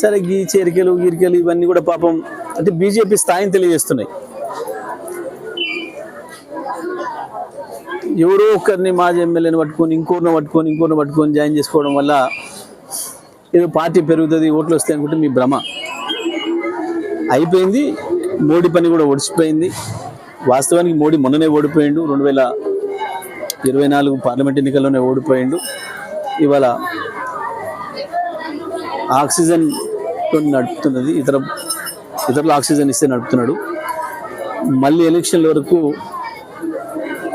సరే గీ చేరికలు గీరికలు ఇవన్నీ కూడా పాపం అంటే బీజేపీ స్థాయిని తెలియజేస్తున్నాయి. ఎవరో ఒకరిని మాజీ ఎమ్మెల్యేని పట్టుకొని ఇంకోరిని పట్టుకొని ఇంకోరిని పట్టుకొని జాయిన్ చేసుకోవడం వల్ల ఏదో పార్టీ పెరుగుతుంది ఓట్లు వస్తాయి అనుకుంటే మీ భ్రమ. అయిపోయింది మోడీ పని కూడా ఒడిచిపోయింది వాస్తవానికి మోడీ మొన్ననే ఓడిపోయిండు రెండు వేల ఇరవై నాలుగు పార్లమెంట్ ఎన్నికల్లోనే ఓడిపోయిండు. ఇవాళ ఆక్సిజన్ నడుపుతున్నది. ఇతర ఇతరులు ఆక్సిజన్ ఇస్తే నడుపుతున్నాడు. మళ్ళీ ఎలక్షన్ల వరకు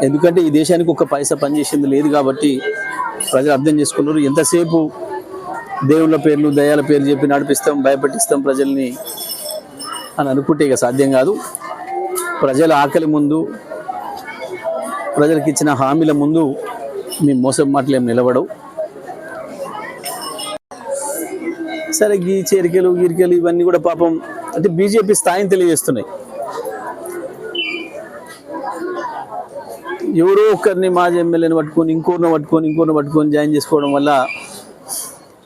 ఎందుకంటే ఈ దేశానికి ఒక పైసా పనిచేసింది లేదు కాబట్టి ప్రజలు అర్థం చేసుకున్నారు. ఎంతసేపు దేవుళ్ళ పేర్లు దయాల పేర్లు చెప్పి నడిపిస్తాం భయపెట్టిస్తాం ప్రజల్ని అని అనుకుంటే ఇక సాధ్యం కాదు. ప్రజల ఆకలి ముందు ప్రజలకు ఇచ్చిన హామీల ముందు మీ మోసం మాటలు ఏం నిలబడవు. సరే గీ చేరికలు గీరికలు ఇవన్నీ కూడా పాపం అంటే బీజేపీ స్థాయిని తెలియజేస్తున్నాయి. ఎవరో ఒకరిని మాజీ ఎమ్మెల్యేని పట్టుకొని ఇంకోరిని పట్టుకొని ఇంకోరిని పట్టుకొని జాయిన్ చేసుకోవడం వల్ల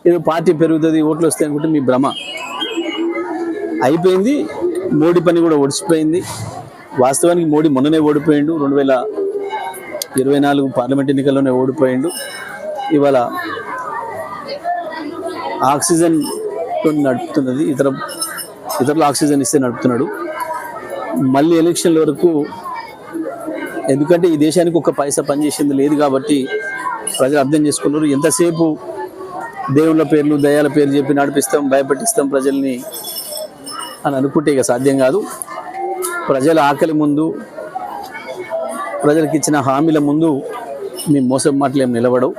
ఏదో పార్టీ పెరుగుతుంది ఓట్లు వస్తాయి అనుకుంటే మీ భ్రమ. అయిపోయింది. మోడీ పని కూడా ఒడిచిపోయింది వాస్తవానికి మోడీ మొన్ననే ఓడిపోయిండు. రెండు వేల ఇరవై నాలుగు పార్లమెంట్ ఎన్నికల్లోనే ఓడిపోయిండు. ఇవాళ ఆక్సిజన్ నడుపుతున్నది. ఇతర ఇతరులు ఆక్సిజన్ ఇస్తే నడుపుతున్నాడు. మళ్ళీ ఎలక్షన్ల వరకు ఎందుకంటే ఈ దేశానికి ఒక పైసా పనిచేసింది లేదు కాబట్టి ప్రజలు అర్థం చేసుకున్నారు. ఎంతసేపు దేవుళ్ళ పేర్లు దయాల పేర్లు చెప్పి నడిపిస్తాం భయపెట్టిస్తాం ప్రజల్ని అని అనుకుంటే ఇక సాధ్యం కాదు. ప్రజల ఆకలి ముందు ప్రజలకు ఇచ్చిన హామీల ముందు మీ మోసం మాటలు ఏం నిలబడవు.